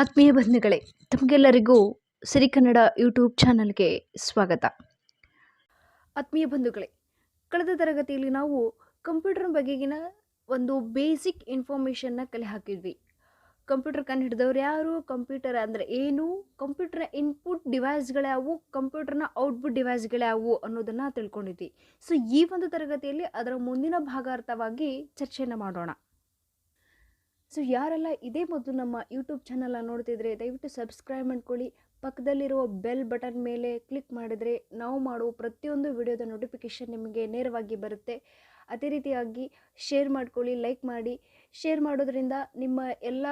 ಆತ್ಮೀಯ ಬಂಧುಗಳೇ, ತಮಗೆಲ್ಲರಿಗೂ ಸಿರಿ ಕನ್ನಡ ಯೂಟ್ಯೂಬ್ ಚಾನಲ್ಗೆ ಸ್ವಾಗತ. ಆತ್ಮೀಯ ಬಂಧುಗಳೇ, ಕಳೆದ ತರಗತಿಯಲ್ಲಿ ನಾವು ಕಂಪ್ಯೂಟರ್ ಬಗೆಗಿನ ಒಂದು ಬೇಸಿಕ್ ಇನ್ಫಾರ್ಮೇಷನ್ನ ಕಲೆ ಹಾಕಿದ್ವಿ. ಕಂಪ್ಯೂಟರ್ ಕಂಡು ಹಿಡಿದವ್ರು ಯಾರು? ಕಂಪ್ಯೂಟರ್ ಅಂದರೆ ಏನು? ಕಂಪ್ಯೂಟರ್ನ ಇನ್ಪುಟ್ ಡಿವೈಸ್ಗಳ್ಯಾವು ಕಂಪ್ಯೂಟರ್ನ ಔಟ್ಪುಟ್ ಡಿವೈಸ್ಗಳ್ಯಾವು ಅನ್ನೋದನ್ನು ತಿಳ್ಕೊಂಡಿದ್ವಿ. ಸೊ, ಈ ಒಂದು ತರಗತಿಯಲ್ಲಿ ಅದರ ಮುಂದಿನ ಭಾಗಾರ್ಥವಾಗಿ ಚರ್ಚೆಯನ್ನು ಮಾಡೋಣ. ಸೊ ಯಾರೆಲ್ಲ ಇದೇ ಮೊದಲು ನಮ್ಮ ಯೂಟ್ಯೂಬ್ ಚಾನಲ್ನ ನೋಡ್ತಿದ್ರೆ, ದಯವಿಟ್ಟು ಸಬ್ಸ್ಕ್ರೈಬ್ ಮಾಡ್ಕೊಳ್ಳಿ. ಪಕ್ಕದಲ್ಲಿರುವ ಬೆಲ್ ಬಟನ್ ಮೇಲೆ ಕ್ಲಿಕ್ ಮಾಡಿದರೆ ನಾವು ಮಾಡುವ ಪ್ರತಿಯೊಂದು ವಿಡಿಯೋದ ನೋಟಿಫಿಕೇಷನ್ ನಿಮಗೆ ನೇರವಾಗಿ ಬರುತ್ತೆ. ಅದೇ ರೀತಿಯಾಗಿ ಶೇರ್ ಮಾಡ್ಕೊಳ್ಳಿ ಲೈಕ್ ಮಾಡಿ. ಶೇರ್ ಮಾಡೋದ್ರಿಂದ ನಿಮ್ಮ ಎಲ್ಲ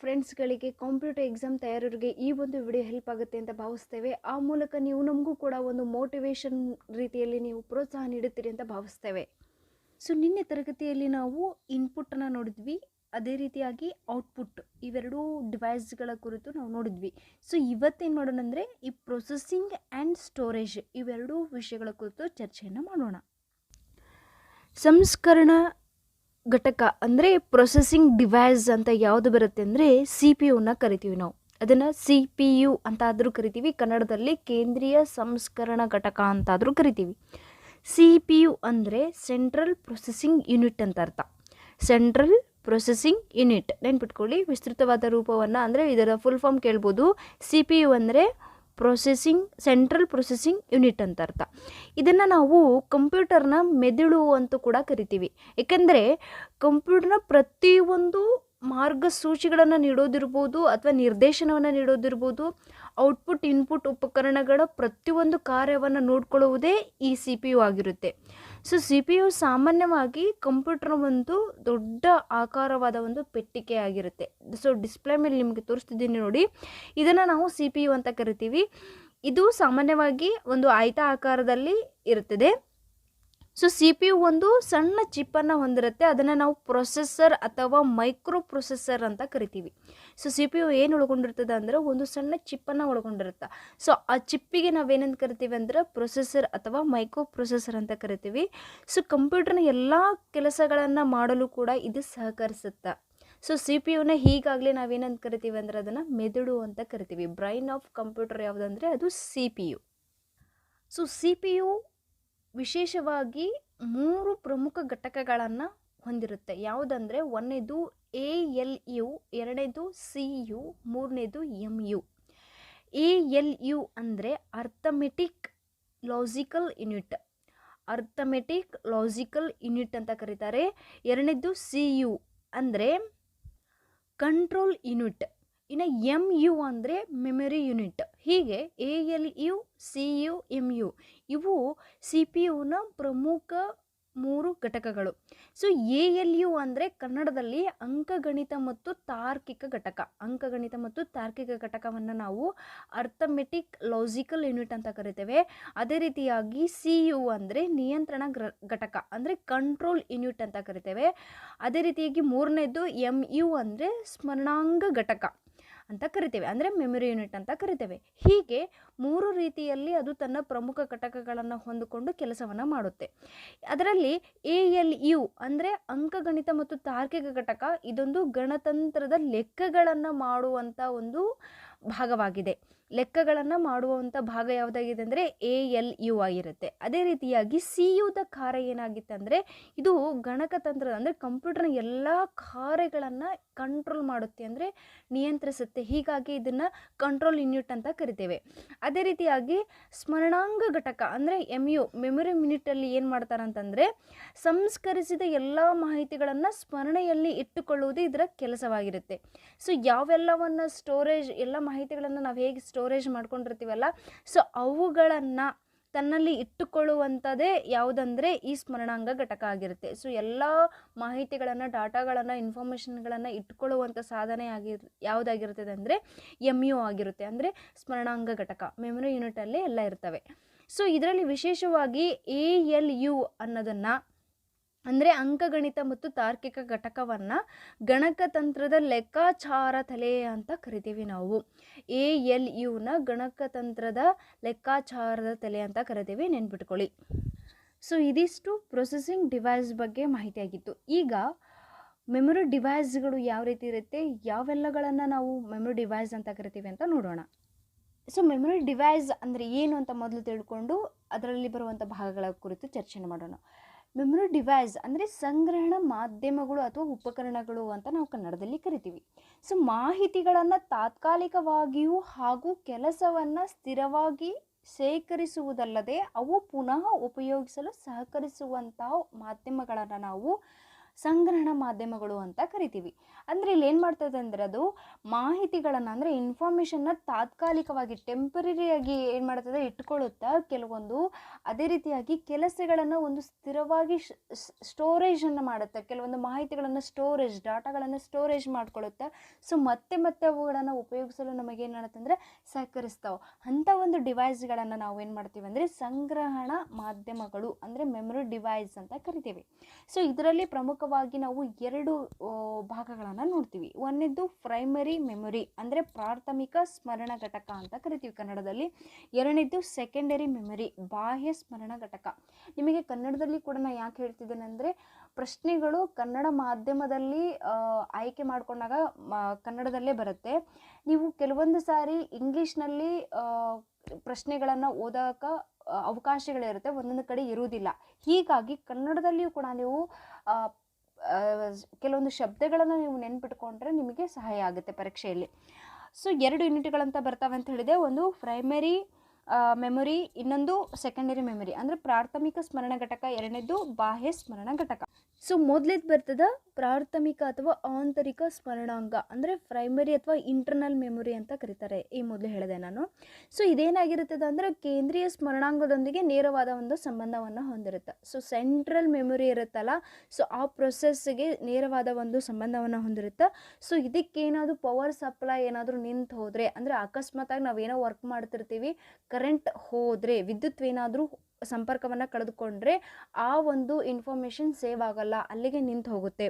ಫ್ರೆಂಡ್ಸ್ಗಳಿಗೆ ಕಾಂಪಿಟೇಟಿವ್ ಎಕ್ಸಾಮ್ ತಯಾರರಿಗೆ ಈ ಒಂದು ವಿಡಿಯೋ ಹೆಲ್ಪ್ ಆಗುತ್ತೆ ಅಂತ ಭಾವಿಸ್ತೇವೆ. ಆ ಮೂಲಕ ನೀವು ನಮಗೂ ಕೂಡ ಒಂದು ಮೋಟಿವೇಶನ್ ರೀತಿಯಲ್ಲಿ ನೀವು ಪ್ರೋತ್ಸಾಹ ನೀಡುತ್ತೀರಿ ಅಂತ ಭಾವಿಸ್ತೇವೆ. ಸೊ ನಿನ್ನೆ ತರಗತಿಯಲ್ಲಿ ನಾವು ಇನ್ಪುಟನ್ನು ನೋಡಿದ್ವಿ. ಅದೇ ರೀತಿಯಾಗಿ ಔಟ್ಪುಟ್ ಇವೆರಡೂ ಡಿವೈಸ್ಗಳ ಕುರಿತು ನಾವು ನೋಡಿದ್ವಿ. ಸೊ ಇವತ್ತೇನು ಮಾಡೋಣ ಅಂದರೆ ಈ ಪ್ರೊಸೆಸಿಂಗ್ ಆ್ಯಂಡ್ ಸ್ಟೋರೇಜ್ ಇವೆರಡೂ ವಿಷಯಗಳ ಕುರಿತು ಚರ್ಚೆಯನ್ನು ಮಾಡೋಣ. ಸಂಸ್ಕರಣ ಘಟಕ ಅಂದರೆ ಪ್ರೊಸೆಸಿಂಗ್ ಡಿವೈಸ್ ಅಂತ ಯಾವುದು ಬರುತ್ತೆ ಅಂದರೆ ಸಿ ಪಿ ಯುನ ಕರಿತೀವಿ ನಾವು. ಅದನ್ನು ಸಿ ಪಿ ಯು ಅಂತಾದರೂ ಕರಿತೀವಿ, ಕನ್ನಡದಲ್ಲಿ ಕೇಂದ್ರೀಯ ಸಂಸ್ಕರಣ ಘಟಕ ಅಂತಾದರೂ ಕರಿತೀವಿ. ಸಿ ಪಿ ಯು ಅಂದರೆ ಸೆಂಟ್ರಲ್ ಪ್ರೊಸೆಸಿಂಗ್ ಯೂನಿಟ್ ಅಂತ ಅರ್ಥ. ಸೆಂಟ್ರಲ್ ಪ್ರೊಸೆಸಿಂಗ್ ಯೂನಿಟ್ ನೆನ್ಪಿಟ್ಕೊಳ್ಳಿ, ವಿಸ್ತೃತವಾದ ರೂಪವನ್ನು ಅಂದರೆ ಇದರ ಫುಲ್ ಫಾರ್ಮ್ ಕೇಳ್ಬೋದು. ಸಿ ಪಿ ಯು ಅಂದರೆ ಪ್ರೊಸೆಸಿಂಗ್ ಸೆಂಟ್ರಲ್ ಪ್ರೊಸೆಸಿಂಗ್ ಯೂನಿಟ್ ಅಂತ ಅರ್ಥ. ಇದನ್ನು ನಾವು ಕಂಪ್ಯೂಟರ್ನ ಮೆದುಳು ಅಂತೂ ಕೂಡ ಕರಿತೀವಿ. ಏಕೆಂದರೆ ಕಂಪ್ಯೂಟರ್ನ ಪ್ರತಿಯೊಂದು ಮಾರ್ಗಸೂಚಿಗಳನ್ನು ನೀಡೋದಿರ್ಬೋದು ಅಥವಾ ನಿರ್ದೇಶನವನ್ನು ನೀಡೋದಿರ್ಬೋದು. ಔಟ್ಪುಟ್, ಇನ್ಪುಟ್ ಉಪಕರಣಗಳ ಪ್ರತಿಯೊಂದು ಕಾರ್ಯವನ್ನು ನೋಡಿಕೊಳ್ಳುವುದೇ ಈ ಸಿ ಪಿ ಯು ಆಗಿರುತ್ತೆ. ಸೊ ಸಿ ಪಿ ಯು ಸಾಮಾನ್ಯವಾಗಿ ಕಂಪ್ಯೂಟರ್ ಒಂದು ದೊಡ್ಡ ಆಕಾರವಾದ ಒಂದು ಪೆಟ್ಟಿಗೆ ಆಗಿರುತ್ತೆ. ಸೊ ಡಿಸ್ಪ್ಲೇ ಮೇಲೆ ನಿಮಗೆ ತೋರಿಸ್ತಿದ್ದೀನಿ ನೋಡಿ. ಇದನ್ನು ನಾವು ಸಿ ಪಿ ಯು ಅಂತ ಕರಿತೀವಿ. ಇದು ಸಾಮಾನ್ಯವಾಗಿ ಒಂದು ಆಯ್ತ ಆಕಾರದಲ್ಲಿ ಇರುತ್ತದೆ. ಸೊ ಸಿ ಪಿ ಯು ಒಂದು ಸಣ್ಣ ಚಿಪ್ಪನ್ನು ಹೊಂದಿರುತ್ತೆ. ಅದನ್ನು ನಾವು ಪ್ರೊಸೆಸರ್ ಅಥವಾ ಮೈಕ್ರೋ ಪ್ರೊಸೆಸರ್ ಅಂತ ಕರಿತೀವಿ. ಸೊ ಸಿ ಪಿ ಯು ಏನು ಒಳಗೊಂಡಿರ್ತದೆ ಅಂದರೆ ಒಂದು ಸಣ್ಣ ಚಿಪ್ಪನ್ನು ಒಳಗೊಂಡಿರುತ್ತೆ. ಸೊ ಆ ಚಿಪ್ಪಿಗೆ ನಾವೇನಂತ ಕರಿತೀವಿ ಅಂದರೆ ಪ್ರೊಸೆಸರ್ ಅಥವಾ ಮೈಕ್ರೋ ಪ್ರೊಸೆಸರ್ ಅಂತ ಕರಿತೀವಿ. ಸೊ ಕಂಪ್ಯೂಟರ್ನ ಎಲ್ಲ ಕೆಲಸಗಳನ್ನು ಮಾಡಲು ಕೂಡ ಇದು ಸಹಕರಿಸುತ್ತೆ. ಸೊ ಸಿ ಪಿ ಯುನ ಹೀಗಾಗಲೇ ನಾವೇನಂತ ಕರಿತೀವಿ ಅಂದರೆ ಅದನ್ನು ಮೆದುಳು ಅಂತ ಕರಿತೀವಿ. ಬ್ರೈನ್ ಆಫ್ ಕಂಪ್ಯೂಟರ್ ಯಾವುದಂದರೆ ಅದು C P U so C P U ವಿಶೇಷವಾಗಿ ಮೂರು ಪ್ರಮುಖ ಘಟಕಗಳನ್ನು ಹೊಂದಿರುತ್ತೆ. ಯಾವುದಂದರೆ ಒಂದನೇದು ಎ ಎಲ್ ಯು, ಎರಡನೇದು ಸಿ ಯು, ಮೂರನೇದು M U. A L U ಅಂದರೆ arithmetic logical unit. Arithmetic logical unit ಅಂತ ಕರೀತಾರೆ. ಎರಡನೇದು ಸಿ ಯು ಅಂದರೆ ಕಂಟ್ರೋಲ್ ಯೂನಿಟ್. ಇನ್ನು ಎಂ ಯು ಅಂದರೆ ಮೆಮೊರಿ ಯೂನಿಟ್ ಹೀಗೆ A L U, C U, M U. ಇವು ಸಿ ಪಿ ಯುನ ಪ್ರಮುಖ ಮೂರು ಘಟಕಗಳು. ಸೊ, ಎ ಎಲ್ ಯು ಅಂದರೆ ಕನ್ನಡದಲ್ಲಿ ಅಂಕಗಣಿತ ಮತ್ತು ತಾರ್ಕಿಕ ಘಟಕ. ಅಂಕಗಣಿತ ಮತ್ತು ತಾರ್ಕಿಕ ಘಟಕವನ್ನು ನಾವು ಅರ್ಥಮೆಟಿಕ್ ಲಾಜಿಕಲ್ ಯೂನಿಟ್ ಅಂತ ಕರಿತೇವೆ. ಅದೇ ರೀತಿಯಾಗಿ ಸಿ ಯು ಅಂದರೆ ನಿಯಂತ್ರಣ ಘಟಕ ಅಂದರೆ ಕಂಟ್ರೋಲ್ ಯೂನಿಟ್ ಅಂತ ಕರಿತೇವೆ. ಅದೇ ರೀತಿಯಾಗಿ ಮೂರನೇದು ಎಂ ಯು ಅಂದರೆ ಸ್ಮರಣಾಂಗ ಘಟಕ. ಅಂತ ಕರಿತೇವೆ. ಅಂದರೆ ಮೆಮೊರಿ ಯೂನಿಟ್ ಅಂತ ಕರಿತೇವೆ. ಹೀಗೆ ಮೂರು ರೀತಿಯಲ್ಲಿ ಅದು ತನ್ನ ಪ್ರಮುಖ ಘಟಕಗಳನ್ನು ಹೊಂದಿಕೊಂಡು ಕೆಲಸವನ್ನು ಮಾಡುತ್ತೆ. ಅದರಲ್ಲಿ ಎ ಎಲ್ ಯು ಅಂದರೆ ಅಂಕಗಣಿತ ಮತ್ತು ತಾರ್ಕಿಕ ಘಟಕ ಇದೊಂದು ಗಣತಂತ್ರದ ಲೆಕ್ಕಗಳನ್ನು ಮಾಡುವಂಥ ಒಂದು ಭಾಗವಾಗಿದೆ. ಲೆಕ್ಕಗಳನ್ನು ಮಾಡುವಂಥ ಭಾಗ ಯಾವುದಾಗಿದೆ ಅಂದರೆ ಎ ಎಲ್ ಯು ಆಗಿರುತ್ತೆ. ಅದೇ ರೀತಿಯಾಗಿ ಸಿ ಯುದ ಕಾರ್ಯ ಏನಾಗಿತ್ತು ಅಂದರೆ ಇದು ಗಣಕತಂತ್ರ ಅಂದರೆ ಕಂಪ್ಯೂಟರ್ನ ಎಲ್ಲ ಕಾರ್ಯಗಳನ್ನು ಕಂಟ್ರೋಲ್ ಮಾಡುತ್ತೆ ಅಂದರೆ ನಿಯಂತ್ರಿಸುತ್ತೆ. ಹೀಗಾಗಿ ಇದನ್ನು ಕಂಟ್ರೋಲ್ ಯೂನಿಟ್ ಅಂತ ಕರಿತೇವೆ. ಅದೇ ರೀತಿಯಾಗಿ ಸ್ಮರಣಾಂಗ ಘಟಕ ಅಂದರೆ ಎಂ ಯು ಮೆಮೊರಿ ಮಿನಿಟಲ್ಲಿ ಏನು ಮಾಡ್ತಾರೆ ಅಂತಂದರೆ ಸಂಸ್ಕರಿಸಿದ ಎಲ್ಲ ಮಾಹಿತಿಗಳನ್ನು ಸ್ಮರಣೆಯಲ್ಲಿ ಇಟ್ಟುಕೊಳ್ಳುವುದು ಇದರ ಕೆಲಸವಾಗಿರುತ್ತೆ. ಸೊ ಯಾವೆಲ್ಲವನ್ನು ಸ್ಟೋರೇಜ್ ಎಲ್ಲ ಮಾಹಿತಿಗಳನ್ನು ನಾವು ಹೇಗೆ ಸ್ಟೋರೇಜ್ ಮಾಡ್ಕೊಂಡಿರ್ತೀವಲ್ಲ? ಸೊ ಅವುಗಳನ್ನು ತನ್ನಲ್ಲಿ ಇಟ್ಟುಕೊಳ್ಳುವಂಥದ್ದೇ ಯಾವುದಂದರೆ ಈ ಸ್ಮರಣಾಂಗ ಘಟಕ ಆಗಿರುತ್ತೆ. ಸೊ ಎಲ್ಲ ಮಾಹಿತಿಗಳನ್ನು, ಡಾಟಾಗಳನ್ನು ಇನ್ಫಾರ್ಮೇಷನ್ಗಳನ್ನು ಇಟ್ಕೊಳ್ಳುವಂಥ ಸಾಧನೆ ಆಗಿರ್ ಯಾವುದಾಗಿರುತ್ತದೆ ಅಂದರೆ ಎಂ ಯು ಆಗಿರುತ್ತೆ. ಅಂದರೆ ಸ್ಮರಣಾಂಗ ಘಟಕ ಮೆಮೊರಿ ಯೂನಿಟಲ್ಲಿ ಎಲ್ಲ ಇರ್ತವೆ. ಸೊ ಇದರಲ್ಲಿ ವಿಶೇಷವಾಗಿ ಎ ಎಲ್ ಯು ಅನ್ನೋದನ್ನು ಅಂದರೆ ಅಂಕಗಣಿತ ಮತ್ತು ತಾರ್ಕಿಕ ಘಟಕವನ್ನು ಗಣಕತಂತ್ರದ ಲೆಕ್ಕಾಚಾರ ತಲೆ ಅಂತ ಕರಿತೀವಿ ನಾವು. ಎ, ಎಲ್ ಯುನ ಗಣಕತಂತ್ರದ ಲೆಕ್ಕಾಚಾರದ ತಲೆ ಅಂತ ಕರಿತೀವಿ, ನೆನ್ಪಿಟ್ಕೊಳ್ಳಿ. ಸೊ ಇದಿಷ್ಟು ಪ್ರೊಸೆಸಿಂಗ್ ಡಿವೈಸ್ ಬಗ್ಗೆ ಮಾಹಿತಿಯಾಗಿತ್ತು ಈಗ ಮೆಮೊರಿ ಡಿವೈಸ್ಗಳು ಯಾವ ರೀತಿ ಇರುತ್ತೆ, ಯಾವೆಲ್ಲಗಳನ್ನು ನಾವು ಮೆಮೊರಿ ಡಿವೈಸ್ ಅಂತ ಕರಿತೀವಿ ಅಂತ ನೋಡೋಣ. ಸೊ ಮೆಮೊರಿ ಡಿವೈಸ್ ಅಂದರೆ ಏನು ಅಂತ ಮೊದಲು ತಿಳ್ಕೊಂಡು ಅದರಲ್ಲಿ ಬರುವಂಥ ಭಾಗಗಳ ಕುರಿತು ಚರ್ಚೆ ಮಾಡೋಣ. ಮೆಮೊರಿ ಡಿವೈಸ್ ಅಂದರೆ ಸಂಗ್ರಹಣ ಮಾಧ್ಯಮಗಳು ಅಥವಾ ಉಪಕರಣಗಳು ಅಂತ ನಾವು ಕನ್ನಡದಲ್ಲಿ ಕರಿತೀವಿ. ಸೊ ಮಾಹಿತಿಗಳನ್ನು ತಾತ್ಕಾಲಿಕವಾಗಿಯೂ ಹಾಗೂ ಕೆಲಸವನ್ನು ಸ್ಥಿರವಾಗಿ ಶೇಖರಿಸುವುದಲ್ಲದೆ ಅವು ಪುನಃ ಉಪಯೋಗಿಸಲು ಸಹಕರಿಸುವಂತಹ ಮಾಧ್ಯಮಗಳನ್ನು ನಾವು ಸಂಗ್ರಹಣ ಮಾಧ್ಯಮಗಳು ಅಂತ ಕರಿತೀವಿ. ಅಂದರೆ ಇಲ್ಲಿ ಏನು ಮಾಡ್ತದೆ ಅಂದರೆ ಅದು ಮಾಹಿತಿಗಳನ್ನು ಅಂದರೆ ಇನ್ಫಾರ್ಮೇಷನ್ನ ತಾತ್ಕಾಲಿಕವಾಗಿ ಟೆಂಪರರಿಯಾಗಿ ಏನು ಮಾಡ್ತದೆ ಇಟ್ಕೊಳ್ಳುತ್ತಾ ಕೆಲವೊಂದು ಅದೇ ರೀತಿಯಾಗಿ ಕೆಲಸಗಳನ್ನು ಒಂದು ಸ್ಥಿರವಾಗಿ ಸ್ಟೋರೇಜನ್ನು ಮಾಡುತ್ತೆ, ಕೆಲವೊಂದು ಮಾಹಿತಿಗಳನ್ನು ಸ್ಟೋರೇಜ್ ಡಾಟಾಗಳನ್ನು ಸ್ಟೋರೇಜ್ ಮಾಡ್ಕೊಳ್ಳುತ್ತೆ ಸೊ ಮತ್ತೆ ಮತ್ತೆ ಅವುಗಳನ್ನು ಉಪಯೋಗಿಸಲು ನಮಗೆ ಏನು ಅಂದ್ರೆ ಸಹಕರಿಸ್ತಾವೆ. ಅಂಥ ಒಂದು ಡಿವೈಸ್ಗಳನ್ನು ನಾವು ಏನು ಮಾಡ್ತೀವಿ ಅಂದರೆ ಸಂಗ್ರಹಣ ಮಾಧ್ಯಮಗಳು ಅಂದರೆ ಮೆಮೊರಿ ಡಿವೈಸ್ ಅಂತ ಕರಿತೀವಿ. ಸೊ ಇದರಲ್ಲಿ ಪ್ರಮುಖವಾಗಿ ನಾವು ಎರಡು ಭಾಗಗಳನ್ನು ನೋಡ್ತೀವಿ. ಒಂದೇದು ಪ್ರೈಮರಿ ಮೆಮೊರಿ ಅಂದರೆ ಪ್ರಾಥಮಿಕ ಸ್ಮರಣ ಘಟಕ ಅಂತ ಕರಿತೀವಿ ಕನ್ನಡದಲ್ಲಿ. ಎರಡನೇದು ಸೆಕೆಂಡರಿ ಮೆಮೊರಿ ಬಾಹ್ಯ ಸ್ಮರಣ ಘಟಕ. ನಿಮಗೆ ಕನ್ನಡದಲ್ಲಿ ಕೂಡ ನಾನು ಯಾಕೆ ಹೇಳ್ತಿದ್ದೇನೆ ಅಂದರೆ ಪ್ರಶ್ನೆಗಳು ಕನ್ನಡ ಮಾಧ್ಯಮದಲ್ಲಿ ಆಯ್ಕೆ ಮಾಡಿಕೊಂಡಾಗ ಕನ್ನಡದಲ್ಲೇ ಬರುತ್ತೆ. ನೀವು ಕೆಲವೊಂದು ಸಾರಿ ಇಂಗ್ಲೀಷ್ನಲ್ಲಿ ಪ್ರಶ್ನೆಗಳನ್ನು ಓದೋಕೆ ಅವಕಾಶಗಳಿರುತ್ತೆ, ಒಂದೊಂದು ಕಡೆ ಇರುವುದಿಲ್ಲ. ಹೀಗಾಗಿ ಕನ್ನಡದಲ್ಲಿಯೂ ಕೂಡ ನೀವು ಕೆಲವೊಂದು ಶಬ್ದಗಳನ್ನು ನೀವು ನೆನ್ಪಿಟ್ಕೊಂಡ್ರೆ ನಿಮಗೆ ಸಹಾಯ ಆಗುತ್ತೆ ಪರೀಕ್ಷೆಯಲ್ಲಿ. ಸೊ, ಎರಡು ಯೂನಿಟ್ಗಳಂತ ಬರ್ತಾವೆ ಅಂತ ಹೇಳಿದೆ ಒಂದು ಪ್ರೈಮರಿ ಮೆಮೊರಿ ಇನ್ನೊಂದು ಸೆಕೆಂಡರಿ ಮೆಮೊರಿ ಅಂದರೆ ಪ್ರಾಥಮಿಕ ಸ್ಮರಣ ಘಟಕ, ಎರಡನೇದು ಬಾಹ್ಯ ಸ್ಮರಣ ಘಟಕ. ಸೊ ಮೊದಲೇದು ಬರ್ತದ ಪ್ರಾಥಮಿಕ ಅಥವಾ ಆಂತರಿಕ ಸ್ಮರಣಾಂಗ, ಅಂದರೆ ಪ್ರೈಮರಿ ಅಥವಾ ಇಂಟರ್ನಲ್ ಮೆಮೊರಿ ಅಂತ ಕರೀತಾರೆ ಈ ಮೊದಲು ಹೇಳಿದೆ ನಾನು. ಸೊ ಇದೇನಾಗಿರುತ್ತದೆ ಅಂದರೆ ಕೇಂದ್ರೀಯ ಸ್ಮರಣಾಂಗದೊಂದಿಗೆ ನೇರವಾದ ಒಂದು ಸಂಬಂಧವನ್ನು ಹೊಂದಿರುತ್ತೆ. ಸೊ ಸೆಂಟ್ರಲ್ ಮೆಮೊರಿ ಇರುತ್ತಲ್ಲ ಸೊ ಆ ಪ್ರೊಸೆಸ್ಗೆ ನೇರವಾದ ಒಂದು ಸಂಬಂಧವನ್ನು ಹೊಂದಿರುತ್ತೆ. ಸೊ ಇದಕ್ಕೇನಾದರೂ ಪವರ್ ಸಪ್ಲೈ ಏನಾದರೂ ನಿಂತು ಹೋದರೆ, ಅಂದರೆ ಅಕಸ್ಮಾತಾಗಿ ನಾವೇನೋ ವರ್ಕ್ ಮಾಡ್ತಿರ್ತೀವಿ ಕರೆಂಟ್ ಹೋದರೆ, ವಿದ್ಯುತ್ ಏನಾದರೂ ಸಂಪರ್ಕವನ್ನು ಕಳೆದುಕೊಂಡ್ರೆ ಆ ಒಂದು ಇನ್ಫಾರ್ಮೇಷನ್ ಸೇವ್ ಆಗಲ್ಲ, ಅಲ್ಲಿಗೆ ನಿಂತು ಹೋಗುತ್ತೆ.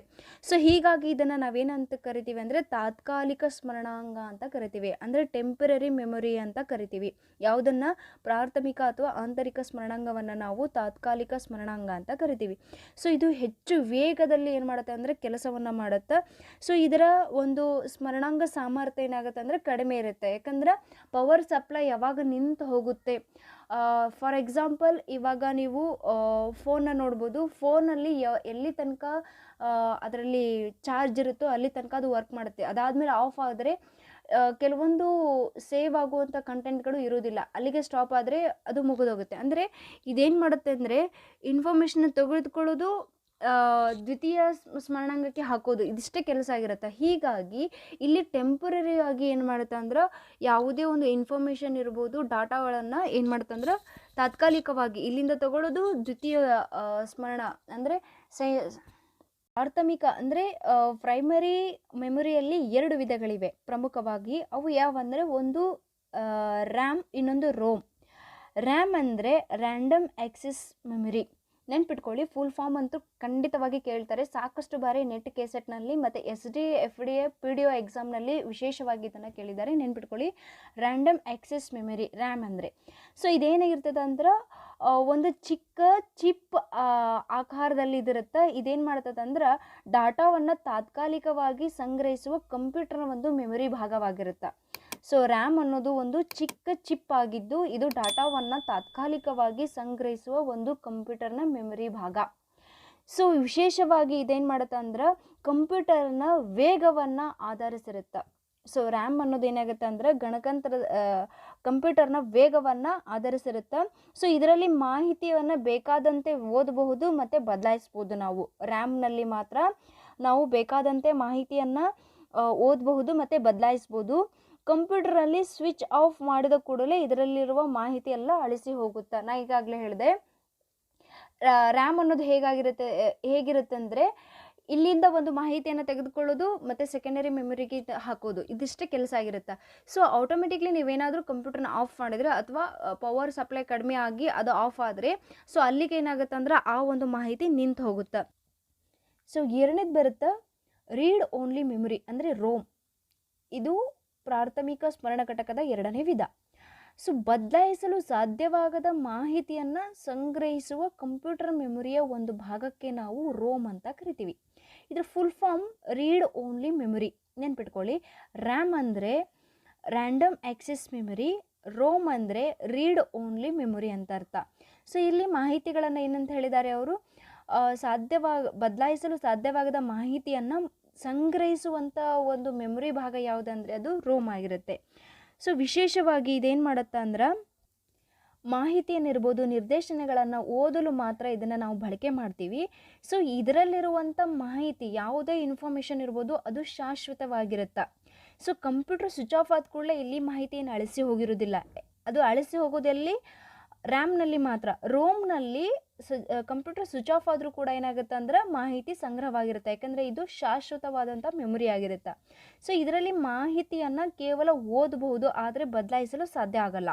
ಸೊ ಹೀಗಾಗಿ ಇದನ್ನು ನಾವೇನಂತ ಕರಿತೀವಿ ಅಂದರೆ ತಾತ್ಕಾಲಿಕ ಸ್ಮರಣಾಂಗ ಅಂತ ಕರಿತೀವಿ. ಅಂದರೆ ಟೆಂಪರರಿ ಮೆಮೊರಿ ಅಂತ ಕರಿತೀವಿ. ಯಾವುದನ್ನು ಪ್ರಾಥಮಿಕ ಅಥವಾ ಆಂತರಿಕ ಸ್ಮರಣಾಂಗವನ್ನು ನಾವು ತಾತ್ಕಾಲಿಕ ಸ್ಮರಣಾಂಗ ಅಂತ ಕರಿತೀವಿ. ಸೊ ಇದು ಹೆಚ್ಚು ವೇಗದಲ್ಲಿ ಏನು ಮಾಡುತ್ತೆ ಅಂದರೆ ಕೆಲಸವನ್ನು ಮಾಡುತ್ತೆ. ಸೊ ಇದರ ಒಂದು ಸ್ಮರಣಾಂಗ ಸಾಮರ್ಥ್ಯ ಏನಾಗುತ್ತೆ ಅಂದರೆ ಕಡಿಮೆ ಇರುತ್ತೆ. ಯಾಕಂದ್ರೆ ಪವರ್ ಸಪ್ಲೈ ಯಾವಾಗ ನಿಂತು ಹೋಗುತ್ತೆ? ಫಾರ್ ಎಕ್ಸಾಂಪಲ್ ಇವಾಗ ನೀವು ಫೋನ್ನ ನೋಡ್ಬೋದು. ಫೋನಲ್ಲಿ ಎಲ್ಲಿ ತನಕ ಅದರಲ್ಲಿ ಚಾರ್ಜ್ ಇರುತ್ತೋ ಅಲ್ಲಿ ತನಕ ಅದು ವರ್ಕ್ ಮಾಡುತ್ತೆ. ಅದಾದಮೇಲೆ ಆಫ್ ಆದರೆ ಕೆಲವೊಂದು ಸೇವ್ ಆಗುವಂಥ ಕಂಟೆಂಟ್ಗಳು ಇರೋದಿಲ್ಲ ಅಲ್ಲಿಗೆ ಸ್ಟಾಪ್ ಆದರೆ ಅದು ಮುಗಿದೋಗುತ್ತೆ ಅಂದರೆ ಇದೇನು ಮಾಡುತ್ತೆ ಅಂದರೆ ಇನ್ಫಾರ್ಮೇಷನ್ ತೆಗೆದುಕೊಳ್ಳೋದು ದ್ವಿತೀಯ ಸ್ಮ- ಸ್ಮರಣಾಂಗಕ್ಕೆ ಹಾಕೋದು ಇದಿಷ್ಟೇ ಕೆಲಸ ಆಗಿರುತ್ತೆ. ಹೀಗಾಗಿ ಇಲ್ಲಿ ಟೆಂಪರರಿ ಆಗಿ ಏನು ಮಾಡುತ್ತೆ ಅಂದ್ರೆ ಯಾವುದೇ ಒಂದು ಇನ್ಫಾರ್ಮೇಷನ್ ಇರ್ಬೋದು ಡಾಟಾಗಳನ್ನು ಏನು ಮಾಡುತ್ತೆ ಅಂದ್ರೆ ತಾತ್ಕಾಲಿಕವಾಗಿ ಇಲ್ಲಿಂದ ತಗೊಳ್ಳೋದು ದ್ವಿತೀಯ ಸ್ಮರಣ ಅಂದರೆ ಸೈ, ಪ್ರಾಥಮಿಕ ಅಂದರೆ ಪ್ರೈಮರಿ ಮೆಮೊರಿಯಲ್ಲಿ ಎರಡು ವಿಧಗಳಿವೆ. ಪ್ರಮುಖವಾಗಿ ಅವು ಯಾವಂದರೆ ಒಂದು ರ್ಯಾಮ್, ಇನ್ನೊಂದು ರೋಮ್. ರ್ಯಾಮ್ ಅಂದರೆ ರ್ಯಾಂಡಮ್ ಆಕ್ಸೆಸ್ ಮೆಮೊರಿ ನೆನ್ಪಿಟ್ಕೊಳ್ಳಿ ಫುಲ್ ಫಾರ್ಮ್ ಅಂತೂ ಖಂಡಿತವಾಗಿ ಕೇಳ್ತಾರೆ. ಸಾಕಷ್ಟು ಬಾರಿ ನೆಟ್ ಕೇಸೆಟ್ನಲ್ಲಿ ಮತ್ತು S D F D A P D O ಎಕ್ಸಾಮ್ನಲ್ಲಿ ವಿಶೇಷವಾಗಿ ಇದನ್ನು ಕೇಳಿದ್ದಾರೆ. ನೆನ್ಪಿಟ್ಕೊಳ್ಳಿ ರ್ಯಾಂಡಮ್ ಆಕ್ಸೆಸ್ ಮೆಮೊರಿ ರ್ಯಾಮ್ ಅಂದರೆ. ಸೊ ಇದೇನಾಗಿರ್ತದೆ ಅಂದ್ರೆ ಒಂದು ಚಿಕ್ಕ ಚಿಪ್ ಆಕಾರದಲ್ಲಿ ಇದಿರುತ್ತೆ. ಇದೇನು ಮಾಡ್ತದೆ ಅಂದ್ರೆ ಡಾಟಾವನ್ನು ತಾತ್ಕಾಲಿಕವಾಗಿ ಸಂಗ್ರಹಿಸುವ ಕಂಪ್ಯೂಟರ್ನ ಒಂದು ಮೆಮೊರಿ ಭಾಗವಾಗಿರುತ್ತೆ. ಸೊ ರ್ಯಾಮ್ ಅನ್ನೋದು ಒಂದು ಚಿಕ್ಕ ಚಿಪ್ ಆಗಿದ್ದು ಇದು ಡಾಟಾವನ್ನು ತಾತ್ಕಾಲಿಕವಾಗಿ ಸಂಗ್ರಹಿಸುವ ಒಂದು ಕಂಪ್ಯೂಟರ್ನ ಮೆಮೊರಿ ಭಾಗ. ಸೊ ವಿಶೇಷವಾಗಿ ಇದೇನು ಮಾಡುತ್ತೆ ಅಂದ್ರೆ ಕಂಪ್ಯೂಟರ್ನ ವೇಗವನ್ನು ಆಧರಿಸಿರುತ್ತೆ. ಸೊ ರ್ಯಾಮ್ ಅನ್ನೋದು ಏನಾಗುತ್ತೆ ಅಂದರೆ ಗಣಕಂತ್ರ ಕಂಪ್ಯೂಟರ್ನ ವೇಗವನ್ನು ಆಧರಿಸಿರುತ್ತೆ. ಸೊ ಇದರಲ್ಲಿ ಮಾಹಿತಿಯನ್ನು ಬೇಕಾದಂತೆ ಓದಬಹುದು ಮತ್ತು ಬದಲಾಯಿಸ್ಬೋದು ನಾವು. ರ್ಯಾಮ್ನಲ್ಲಿ ಮಾತ್ರ ನಾವು ಬೇಕಾದಂತೆ ಮಾಹಿತಿಯನ್ನು ಓದಬಹುದು ಮತ್ತು ಬದಲಾಯಿಸ್ಬೋದು. ಕಂಪ್ಯೂಟರಲ್ಲಿ ಸ್ವಿಚ್ ಆಫ್ ಮಾಡಿದ ಕೂಡಲೇ ಇದರಲ್ಲಿರುವ ಮಾಹಿತಿ ಎಲ್ಲ ಅಳಿಸಿ ಹೋಗುತ್ತೆ? ನಾ ಈಗಾಗಲೇ ಹೇಳಿದೆ ರ್ಯಾಮ್ ಅನ್ನೋದು ಹೇಗಾಗಿರುತ್ತೆ ಹೇಗಿರುತ್ತೆ ಅಂದರೆ ಇಲ್ಲಿಂದ ಒಂದು ಮಾಹಿತಿಯನ್ನು ತೆಗೆದುಕೊಳ್ಳೋದು ಮತ್ತು ಸೆಕೆಂಡರಿ ಮೆಮೊರಿಗೆ ಹಾಕೋದು ಇದಿಷ್ಟೇ ಕೆಲಸ ಆಗಿರುತ್ತೆ? ಸೊ ಆಟೋಮೆಟಿಕ್ಲಿ ನೀವೇನಾದರೂ ಕಂಪ್ಯೂಟರ್ನ ಆಫ್ ಮಾಡಿದರೆ ಅಥವಾ ಪವರ್ ಸಪ್ಲೈ ಕಡಿಮೆ ಆಗಿ ಅದು ಆಫ್ ಆದರೆ ಸೊ ಅಲ್ಲಿಗೆ ಏನಾಗುತ್ತೆ ಅಂದ್ರೆ ಆ ಒಂದು ಮಾಹಿತಿ ನಿಂತು ಹೋಗುತ್ತೆ? ಸೊ ಎರಡನೇದು ಬರುತ್ತೆ? ರೀಡ್ ಓನ್ಲಿ ಮೆಮೊರಿ ಅಂದರೆ ರೋಮ್. ಇದು ಪ್ರಾಥಮಿಕ ಸ್ಮರಣ ಘಟಕದ ಎರಡನೇ ವಿಧ. ಸೊ, ಬದಲಾಯಿಸಲು ಸಾಧ್ಯವಾಗದ ಮಾಹಿತಿಯನ್ನು ಸಂಗ್ರಹಿಸುವ ಕಂಪ್ಯೂಟರ್ ಮೆಮೊರಿಯ ಒಂದು ಭಾಗಕ್ಕೆ ನಾವು ರೋಮ್ ಅಂತ ಕರಿತೀವಿ. ಇದರ full form read only memory ನೆನ್ಪಿಟ್ಕೊಳ್ಳಿ. ರ್ಯಾಮ್ ಅಂದರೆ ರ್ಯಾಂಡಮ್ ಆ್ಯಕ್ಸೆಸ್ ಮೆಮೊರಿ ರೋಮ್ ಅಂದರೆ ರೀಡ್ ಓನ್ಲಿ ಮೆಮೊರಿ ಅಂತ ಅರ್ಥ. ಸೊ, ಇಲ್ಲಿ ಮಾಹಿತಿಗಳನ್ನು ಏನಂತ ಹೇಳಿದ್ದಾರೆ ಅವರು? ಸಾಧ್ಯವಾಗ, ಬದಲಾಯಿಸಲು ಸಾಧ್ಯವಾಗದ ಮಾಹಿತಿಯನ್ನು ಸಂಗ್ರಹಿಸುವಂಥ ಒಂದು ಮೆಮೊರಿ ಭಾಗ ಯಾವುದಂದರೆ ಅದು ರೋಮ್ ಆಗಿರುತ್ತೆ. ಸೊ ವಿಶೇಷವಾಗಿ ಇದೇನು ಮಾಡುತ್ತಾ ಅಂದ್ರೆ ಮಾಹಿತಿಯನ್ನಿರ್ಬೋದು ನಿರ್ದೇಶನಗಳನ್ನು ಓದಲು ಮಾತ್ರ ಇದನ್ನು ನಾವು ಬಳಕೆ ಮಾಡ್ತೀವಿ. ಸೊ ಇದರಲ್ಲಿರುವಂಥ ಮಾಹಿತಿ, ಯಾವುದೇ ಇನ್ಫಾರ್ಮೇಷನ್ ಇರ್ಬೋದು, ಅದು ಶಾಶ್ವತವಾಗಿರುತ್ತೆ. ಸೊ ಕಂಪ್ಯೂಟರ್ ಸ್ವಿಚ್ ಆಫ್ ಆದ ಕೂಡಲೇ ಇಲ್ಲಿ ಮಾಹಿತಿಯನ್ನು ಅಳಿಸಿ ಹೋಗಿರೋದಿಲ್ಲ. ಅದು ಅಳಿಸಿ ಹೋಗೋದಲ್ಲಿ? ರ್ಯಾಮ್ನಲ್ಲಿ ಮಾತ್ರ. ರೋಮ್ನಲ್ಲಿ ಕಂಪ್ಯೂಟರ್ ಸ್ವಿಚ್ ಆಫ್ ಆದರೂ ಕೂಡ ಏನಾಗುತ್ತೆ ಅಂದ್ರೆ ಮಾಹಿತಿ ಸಂಗ್ರಹವಾಗಿರುತ್ತೆ. ಯಾಕಂದರೆ ಇದು ಶಾಶ್ವತವಾದಂಥ ಮೆಮೊರಿ ಆಗಿರುತ್ತೆ. ಸೊ, ಇದರಲ್ಲಿ ಮಾಹಿತಿಯನ್ನು ಕೇವಲ ಓದಬಹುದು, ಆದರೆ ಬದಲಾಯಿಸಲು ಸಾಧ್ಯ ಆಗಲ್ಲ.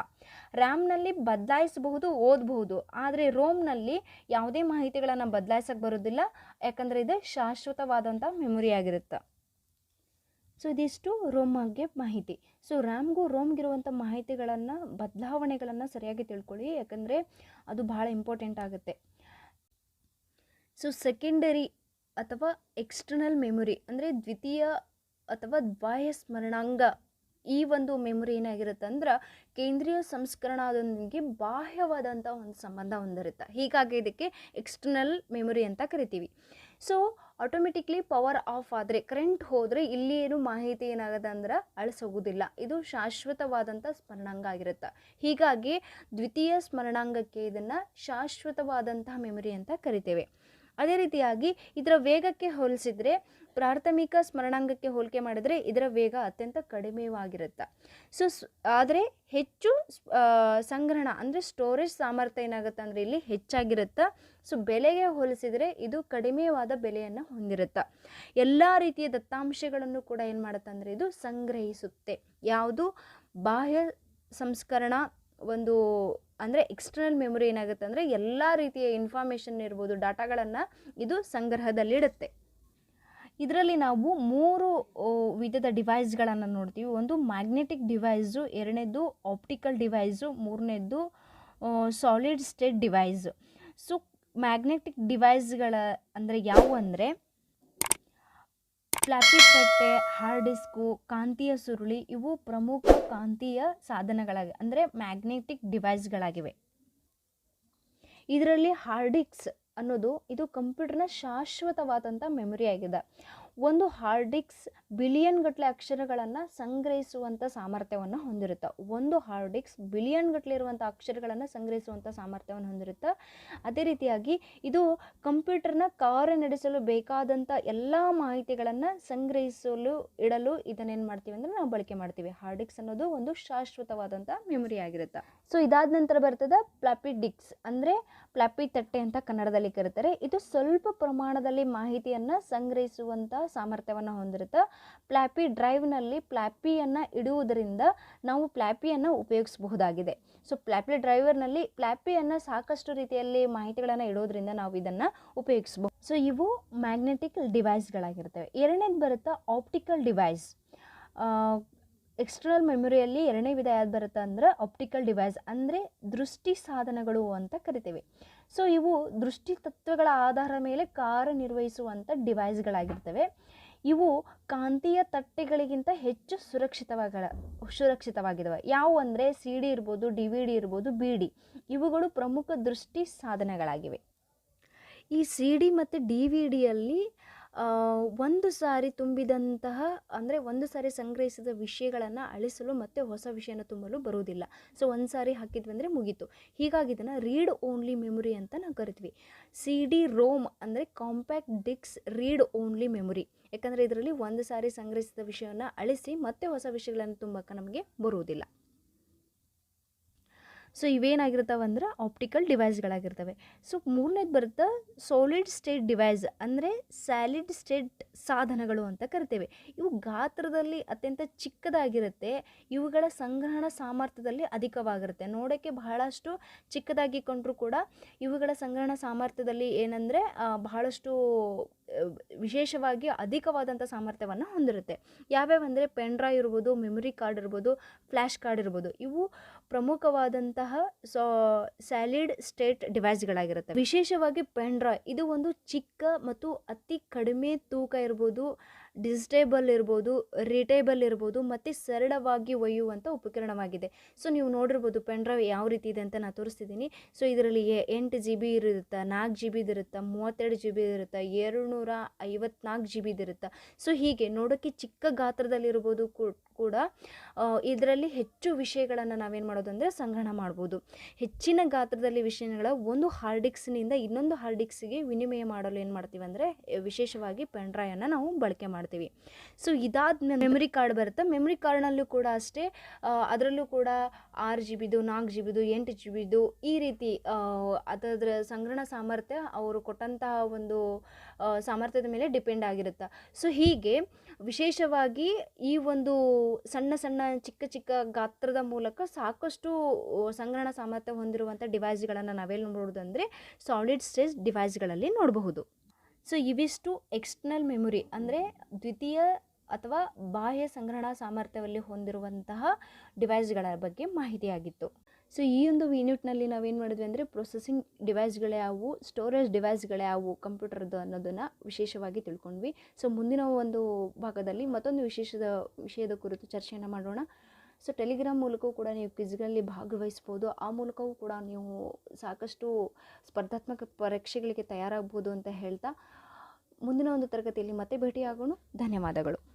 ರ್ಯಾಮ್ನಲ್ಲಿ ಬದಲಾಯಿಸಬಹುದು, ಓದಬಹುದು, ಆದರೆ ರೋಮ್ನಲ್ಲಿ ಯಾವುದೇ ಮಾಹಿತಿಗಳನ್ನು ಬದಲಾಯಿಸಕ್ಕೆ ಬರೋದಿಲ್ಲ. ಯಾಕಂದರೆ ಇದು ಶಾಶ್ವತವಾದಂಥ ಮೆಮೊರಿ ಆಗಿರುತ್ತೆ. ಸೊ ಇದಿಷ್ಟು ರೋಮ್ ಬಗ್ಗೆ ಮಾಹಿತಿ. ಸೊ ರ್ಯಾಮ್ಗೂ ರೋಮ್ಗಿರುವಂಥ ಮಾಹಿತಿಗಳನ್ನು, ಬದಲಾವಣೆಗಳನ್ನು ಸರಿಯಾಗಿ ತಿಳ್ಕೊಳ್ಳಿ, ಯಾಕಂದರೆ ಅದು ಭಾಳ ಇಂಪಾರ್ಟೆಂಟ್ ಆಗುತ್ತೆ. ಸೊ ಸೆಕೆಂಡರಿ ಅಥವಾ ಎಕ್ಸ್ಟರ್ನಲ್ ಮೆಮೊರಿ ಅಂದರೆ ದ್ವಿತೀಯ ಅಥವಾ ಬಾಹ್ಯ ಸ್ಮರಣಾಂಗ ಈ ಒಂದು ಮೆಮೊರಿ ಏನಾಗಿರುತ್ತೆ ಅಂದ್ರೆ ಕೇಂದ್ರೀಯ ಸಂಸ್ಕರಣದೊಂದಿಗೆ ಬಾಹ್ಯವಾದಂಥ ಒಂದು ಸಂಬಂಧ ಹೊಂದಿರುತ್ತೆ. ಹೀಗಾಗಿ ಇದಕ್ಕೆ ಎಕ್ಸ್ಟರ್ನಲ್ ಮೆಮೊರಿ ಅಂತ ಕರಿತೀವಿ. ಸೊ ಆಟೋಮೆಟಿಕ್ಲಿ ಪವರ್ ಆಫ್ ಆದರೆ ಕರೆಂಟ್ ಹೋದರೆ ಇಲ್ಲಿ ಏನು ಮಾಹಿತಿ ಏನಾಗುತ್ತೆ ಅಂದ್ರೆ ಅಳಿಸೋಗುದಿಲ್ಲ. ಇದು ಶಾಶ್ವತವಾದಂಥ ಸ್ಮರಣಾಂಗ ಆಗಿರುತ್ತೆ. ಹೀಗಾಗಿ ದ್ವಿತೀಯ ಸ್ಮರಣಾಂಗಕ್ಕೆ ಇದನ್ನು ಶಾಶ್ವತವಾದಂತಹ ಮೆಮೊರಿ ಅಂತ ಕರಿತೇವೆ. ಅದೇ ರೀತಿಯಾಗಿ ಇದರ ವೇಗಕ್ಕೆ ಹೋಲಿಸಿದರೆ ಪ್ರಾಥಮಿಕ ಸ್ಮರಣಾಂಗಕ್ಕೆ ಹೋಲಿಕೆ ಮಾಡಿದರೆ ಇದರ ವೇಗ ಅತ್ಯಂತ ಕಡಿಮೆವಾಗಿರುತ್ತೆ. ಸೊ, ಆದರೆ ಹೆಚ್ಚು ಸಂಗ್ರಹಣ ಅಂದರೆ ಸ್ಟೋರೇಜ್ ಸಾಮರ್ಥ್ಯ ಏನಾಗುತ್ತೆ ಅಂದರೆ ಇಲ್ಲಿ ಹೆಚ್ಚಾಗಿರುತ್ತೆ. ಸೊ ಬೆಲೆಗೆ ಹೋಲಿಸಿದರೆ ಇದು ಕಡಿಮೆವಾದ ಬೆಲೆಯನ್ನು ಹೊಂದಿರುತ್ತೆ. ಎಲ್ಲ ರೀತಿಯ ದತ್ತಾಂಶಗಳನ್ನು ಕೂಡ ಏನು ಮಾಡುತ್ತೆ ಅಂದರೆ ಇದು ಸಂಗ್ರಹಿಸುತ್ತೆ. ಯಾವುದು? ಬಾಹ್ಯ ಸಂಸ್ಕರಣ ಒಂದು ಅಂದರೆ ಎಕ್ಸ್ಟರ್ನಲ್ ಮೆಮೊರಿ ಏನಾಗುತ್ತೆ ಅಂದರೆ ಎಲ್ಲ ರೀತಿಯ ಇನ್ಫಾರ್ಮೇಷನ್ ಇರ್ಬೋದು ಡಾಟಾಗಳನ್ನು ಇದು ಸಂಗ್ರಹದಲ್ಲಿಡುತ್ತೆ. ಇದರಲ್ಲಿ ನಾವು ಮೂರು ವಿಧದ ಡಿವೈಸ್ಗಳನ್ನು ನೋಡ್ತೀವಿ. ಒಂದು ಮ್ಯಾಗ್ನೆಟಿಕ್ ಡಿವೈಸು ಎರಡನೇದು ಆಪ್ಟಿಕಲ್ ಡಿವೈಸು ಮೂರನೇದು solid state device so magnetic ಡಿವೈಸ್ಗಳ ಅಂದರೆ ಯಾವುವು ಅಂದರೆ ಫ್ಲಾಪಿ ತಟ್ಟೆ ಹಾರ್ಡ್ ಡಿಸ್ಕು ಕಾಂತೀಯ ಸುರುಳಿ, ಇವು ಪ್ರಮುಖ ಕಾಂತೀಯ ಸಾಧನಗಳಾಗಿವೆ ಅಂದರೆ ಮ್ಯಾಗ್ನೆಟಿಕ್ ಡಿವೈಸ್ಗಳಾಗಿವೆ ಇದರಲ್ಲಿ ಹಾರ್ಡ್ ಡಿಸ್ಕ್ ಅನ್ನೋದು ಇದು ಕಂಪ್ಯೂಟರ್ನ ಶಾಶ್ವತವಾದಂಥ ಮೆಮೊರಿ ಆಗಿದೆ. ಒಂದು ಹಾರ್ಡ್ ಡಿಸ್ಕ್ ಬಿಲಿಯನ್ ಗಟ್ಟಲೆ ಅಕ್ಷರಗಳನ್ನು ಸಂಗ್ರಹಿಸುವಂಥ ಸಾಮರ್ಥ್ಯವನ್ನು ಹೊಂದಿರುತ್ತೆ. ಒಂದು ಹಾರ್ಡ್ ಡಿಸ್ಕ್ ಬಿಲಿಯನ್ ಗಟ್ಟಲೆ ಇರುವಂಥ ಅಕ್ಷರಗಳನ್ನು ಸಂಗ್ರಹಿಸುವಂಥ ಸಾಮರ್ಥ್ಯವನ್ನು ಹೊಂದಿರುತ್ತೆ. ಅದೇ ರೀತಿಯಾಗಿ ಇದು ಕಂಪ್ಯೂಟರ್ನ ಕಾರ್ಯನಡೆಸಲು ಬೇಕಾದಂಥ ಎಲ್ಲ ಮಾಹಿತಿಗಳನ್ನು ಸಂಗ್ರಹಿಸಲು, ಇಡಲು ಇದನ್ನೇನು ಮಾಡ್ತೀವಿ ಅಂದರೆ ನಾವು ಬಳಕೆ ಮಾಡ್ತೀವಿ. ಹಾರ್ಡ್ ಡಿಸ್ಕ್ ಅನ್ನೋದು ಒಂದು ಶಾಶ್ವತವಾದಂಥ ಮೆಮೊರಿ ಆಗಿರುತ್ತೆ. ಸೊ ಇದಾದ ನಂತರ ಬರ್ತದೆ ಪ್ಲಾಪಿ ಡಿಕ್ಸ್ ಅಂದರೆ ಪ್ಲಾಪಿ ತಟ್ಟೆ ಅಂತ ಕನ್ನಡದಲ್ಲಿ ಕರೀತಾರೆ. ಇದು ಸ್ವಲ್ಪ ಪ್ರಮಾಣದಲ್ಲಿ ಮಾಹಿತಿಯನ್ನು ಸಂಗ್ರಹಿಸುವಂಥ ಸಾಮರ್ಥ್ಯವನ್ನು ಹೊಂದಿರುತ್ತೆ. ಪ್ಲಾಪಿ ಡ್ರೈವ್ನಲ್ಲಿ ಫ್ಲಾಪಿಯನ್ನು ಇಡುವುದರಿಂದ ನಾವು ಫ್ಲಾಪಿಯನ್ನು ಉಪಯೋಗಿಸಬಹುದಾಗಿದೆ. ಸೊ ಪ್ಲಾಪಿ ಡ್ರೈವರ್ನಲ್ಲಿ ಫ್ಲಾಪಿಯನ್ನು ಸಾಕಷ್ಟು ರೀತಿಯಲ್ಲಿ ಮಾಹಿತಿಗಳನ್ನು ಇಡೋದ್ರಿಂದ ನಾವು ಇದನ್ನು ಉಪಯೋಗಿಸ್ಬೋದು ಸೊ ಇವು ಮ್ಯಾಗ್ನೆಟಿಕ್ ಡಿವೈಸ್ಗಳಾಗಿರ್ತವೆ. ಎರಡನೇದು ಬರುತ್ತೆ ಆಪ್ಟಿಕಲ್ ಡಿವೈಸ್. ಎಕ್ಸ್ಟರ್ನಲ್ ಮೆಮೊರಿಯಲ್ಲಿ ಎರಡನೇ ವಿಧ ಯಾವ್ದು ಬರುತ್ತೆ ಅಂದ್ರೆ ಆಪ್ಟಿಕಲ್ ಡಿವೈಸ್ ಅಂದರೆ ದೃಷ್ಟಿ ಸಾಧನಗಳು ಅಂತ ಕರಿತೇವೆ. ಸೊ ಇವು ದೃಷ್ಟಿ ತತ್ವಗಳ ಆಧಾರದ ಮೇಲೆ ಕಾರ್ಯನಿರ್ವಹಿಸುವಂಥ ಡಿವೈಸ್ಗಳಾಗಿರ್ತವೆ ಇವು ಕಾಂತೀಯ ತಟ್ಟೆಗಳಿಗಿಂತ ಹೆಚ್ಚು ಸುರಕ್ಷಿತವಾಗ ಸುರಕ್ಷಿತವಾಗಿದ್ದಾವೆ ಯಾವುವು ಅಂದರೆ ಸಿ ಡಿ ಇರ್ಬೋದು ಡಿ ವಿ ಡಿ ಇರ್ಬೋದು ಬಿ ಡಿ ಇವುಗಳು ಪ್ರಮುಖ ದೃಷ್ಟಿ ಸಾಧನಗಳಾಗಿವೆ. ಈ ಸಿ ಡಿ ಮತ್ತು ಡಿ ವಿ ಡಿಯಲ್ಲಿ ಒಂದು ಸಾರಿ ತುಂಬಿದಂತಹ, ಅಂದರೆ ಒಂದು ಸಾರಿ ಸಂಗ್ರಹಿಸಿದ ವಿಷಯಗಳನ್ನು ಅಳಿಸಲು ಮತ್ತೆ ಹೊಸ ವಿಷಯನ ತುಂಬಲು ಬರುವುದಿಲ್ಲ. ಸೊ ಒಂದು ಸಾರಿ ಹಾಕಿದ್ವಿ ಅಂದರೆ ಮುಗೀತು. ಹೀಗಾಗಿ ಇದನ್ನು ರೀಡ್ ಓನ್ಲಿ ಮೆಮೊರಿ ಅಂತ ನಾವು ಕರಿತೀವಿ. ಸಿ ಡಿ ರೋಮ್ ಅಂದರೆ ಕಾಂಪ್ಯಾಕ್ಟ್ ಡಿಕ್ಸ್ ರೀಡ್ ಓನ್ಲಿ ಮೆಮೊರಿ ಯಾಕಂದರೆ ಇದರಲ್ಲಿ ಒಂದು ಸಾರಿ ಸಂಗ್ರಹಿಸಿದ ವಿಷಯವನ್ನು ಅಳಿಸಿ ಮತ್ತೆ ಹೊಸ ವಿಷಯಗಳನ್ನು ತುಂಬಕ್ಕೆ ನಮಗೆ ಬರುವುದಿಲ್ಲ. ಸೊ ಇವೇನಾಗಿರ್ತಾವೆ ಅಂದ್ರೆ ಆಪ್ಟಿಕಲ್ ಡಿವೈಸ್ಗಳಾಗಿರ್ತವೆ ಸೊ ಮೂರನೇದು ಬರುತ್ತೆ ಸೋಲಿಡ್ ಸ್ಟೇಟ್ ಡಿವೈಸ್ ಅಂದರೆ ಸ್ಯಾಲಿಡ್ ಸ್ಟೇಟ್ ಸಾಧನಗಳು ಅಂತ ಕರಿತೇವೆ. ಇವು ಗಾತ್ರದಲ್ಲಿ ಅತ್ಯಂತ ಚಿಕ್ಕದಾಗಿರುತ್ತೆ. ಇವುಗಳ ಸಂಗ್ರಹಣ ಸಾಮರ್ಥ್ಯದಲ್ಲಿ ಅಧಿಕವಾಗಿರುತ್ತೆ. ನೋಡೋಕ್ಕೆ ಬಹಳಷ್ಟು ಚಿಕ್ಕದಾಗಿ ಕೊಂಡರೂ ಕೂಡ ಇವುಗಳ ಸಂಗ್ರಹಣ ಸಾಮರ್ಥ್ಯದಲ್ಲಿ ಏನಂದರೆ ಬಹಳಷ್ಟು ವಿಶೇಷವಾಗಿ ಅಧಿಕವಾದಂಥ ಸಾಮರ್ಥ್ಯವನ್ನು ಹೊಂದಿರುತ್ತೆ. ಯಾವ್ಯಾವ ಅಂದರೆ ಪೆನ್ ಡ್ರೈವ್ ಇರ್ಬೋದು ಮೆಮೊರಿ ಕಾರ್ಡ್ ಇರ್ಬೋದು ಫ್ಲ್ಯಾಶ್ ಕಾರ್ಡ್ ಇರ್ಬೋದು. ಇವು ಪ್ರಮುಖವಾದಂತಹ ಸಾ ಸ್ಯಾಲಿಡ್ ಸ್ಟೇಟ್ ಡಿವೈಸ್ಗಳಾಗಿರುತ್ತೆ ವಿಶೇಷವಾಗಿ ಪೆನ್ ಡ್ರೈವ್ ಇದು ಒಂದು ಚಿಕ್ಕ ಮತ್ತು ಅತಿ ಕಡಿಮೆ ತೂಕ ಇರ್ಬೋದು. ಡಿಜಿಟೇಬಲ್ ಇರ್ಬೋದು ರಿಟೇಬಲ್ ಇರ್ಬೋದು, ಮತ್ತು ಸರಳವಾಗಿ ಒಯ್ಯುವಂಥ ಉಪಕರಣವಾಗಿದೆ. ಸೊ ನೀವು ನೋಡಿರ್ಬೋದು ಪೆನ್ ಡ್ರೈವ್ ಯಾವ ರೀತಿ ಇದೆ ಅಂತ ನಾನು ತೋರಿಸ್ತಿದ್ದೀನಿ. ಸೊ ಇದರಲ್ಲಿ ಎಂಟು ಜಿ ಬಿ ಇರುತ್ತೆ, ನಾಲ್ಕು ಜಿ ಬಿದು ಇರುತ್ತೆ, ಮೂವತ್ತೆರಡು ಜಿ ಬಿ ಇರುತ್ತೆ ಎರಡು ನೂರ ಐವತ್ನಾಲ್ಕು ಜಿ ಬಿದು ಇರುತ್ತೆ. ಸೊ ಹೀಗೆ ನೋಡೋಕ್ಕೆ ಚಿಕ್ಕ ಗಾತ್ರದಲ್ಲಿರ್ಬೋದು ಕೂಡ ಇದರಲ್ಲಿ ಹೆಚ್ಚು ವಿಷಯಗಳನ್ನು ನಾವೇನು ಮಾಡೋದು ಅಂದರೆ ಸಂಗ್ರಹಣ ಮಾಡ್ಬೋದು. ಹೆಚ್ಚಿನ ಗಾತ್ರದಲ್ಲಿ ವಿಷಯಗಳ ಒಂದು ಹಾರ್ಡಿಕ್ಸ್ನಿಂದ ಇನ್ನೊಂದು ಹಾರ್ಡಿಕ್ಸ್ಗೆ ವಿನಿಮಯ ಮಾಡಲು ಏನು ಮಾಡ್ತೀವಿ ಅಂದರೆ, ವಿಶೇಷವಾಗಿ ಪೆನ್ ಡ್ರೈವನ್ನು ನಾವು ಬಳಕೆ ಮಾಡ್ತೀವಿ. ಸೊ ಇದಾದ ಮೆಮೊರಿ ಕಾರ್ಡ್ ಬರುತ್ತೆ. ಮೆಮೊರಿ ಕಾರ್ಡ್ನಲ್ಲೂ ಕೂಡ ಅಷ್ಟೇ ಅದರಲ್ಲೂ ಕೂಡ ಆರು ಜಿ ಬಿದು ನಾಲ್ಕು ಜಿ ಬಿದು ಎಂಟು ಜಿ ಬಿದು ಈ ರೀತಿ ಅದರ ಸಂಗ್ರಹಣ ಸಾಮರ್ಥ್ಯ ಅವರು ಕೊಟ್ಟಂತಹ ಒಂದು ಸಾಮರ್ಥ್ಯದ ಮೇಲೆ ಡಿಪೆಂಡ್ ಆಗಿರುತ್ತೆ. ಸೊ ಹೀಗೆ ವಿಶೇಷವಾಗಿ ಈ ಒಂದು ಸಣ್ಣ ಸಣ್ಣ ಚಿಕ್ಕ ಚಿಕ್ಕ ಗಾತ್ರದ ಮೂಲಕ ಸಾಕಷ್ಟು ಸಂಗ್ರಹಣ ಸಾಮರ್ಥ್ಯ ಹೊಂದಿರುವಂಥ ಡಿವೈಸ್ಗಳನ್ನು ನಾವೆಲ್ಲಿ ನೋಡೋದು ಅಂದರೆ ಸಾಲಿಡ್ ಸ್ಟೇಜ್ ಡಿವೈಸ್ಗಳಲ್ಲಿ ನೋಡಬಹುದು. ಸೊ ಇವಿಷ್ಟು ಎಕ್ಸ್ಟರ್ನಲ್ ಮೆಮೊರಿ ಅಂದರೆ ದ್ವಿತೀಯ ಅಥವಾ ಬಾಹ್ಯ ಸಂಗ್ರಹಣಾ ಸಾಮರ್ಥ್ಯದಲ್ಲಿ ಹೊಂದಿರುವಂತಹ ಡಿವೈಸ್ಗಳ ಬಗ್ಗೆ ಮಾಹಿತಿಯಾಗಿತ್ತು. ಸೊ ಈ ಒಂದು ಯೂನಿಟ್ನಲ್ಲಿ ನಾವೇನು ಮಾಡಿದ್ವಿ ಅಂದರೆ ಪ್ರೊಸೆಸಿಂಗ್ ಡಿವೈಸ್ಗಳೇ ಯಾವುವು ಸ್ಟೋರೇಜ್ ಡಿವೈಸ್ಗಳೇ ಯಾವುವು ಕಂಪ್ಯೂಟರ್ದು ಅನ್ನೋದನ್ನು ವಿಶೇಷವಾಗಿ ತಿಳ್ಕೊಂಡ್ವಿ. ಸೊ ಮುಂದಿನ ಒಂದು ಭಾಗದಲ್ಲಿ ಮತ್ತೊಂದು ವಿಶೇಷದ, ವಿಷಯದ ಕುರಿತು ಚರ್ಚೆಯನ್ನು ಮಾಡೋಣ. ಸೊ ಟೆಲಿಗ್ರಾಮ್ ಮೂಲಕವೂ ಕೂಡ ನೀವು ಕ್ವಿಜ್ಗಳಲ್ಲಿ ಭಾಗವಹಿಸ್ಬೋದು. ಆ ಮೂಲಕವೂ ಕೂಡ ನೀವು ಸಾಕಷ್ಟು ಸ್ಪರ್ಧಾತ್ಮಕ ಪರೀಕ್ಷೆಗಳಿಗೆ ತಯಾರಾಗ್ಬೋದು ಅಂತ ಹೇಳ್ತಾ, ಮುಂದಿನ ಒಂದು ತರಗತಿಯಲ್ಲಿ ಮತ್ತೆ ಭೇಟಿಯಾಗೋಣ. ಧನ್ಯವಾದಗಳು.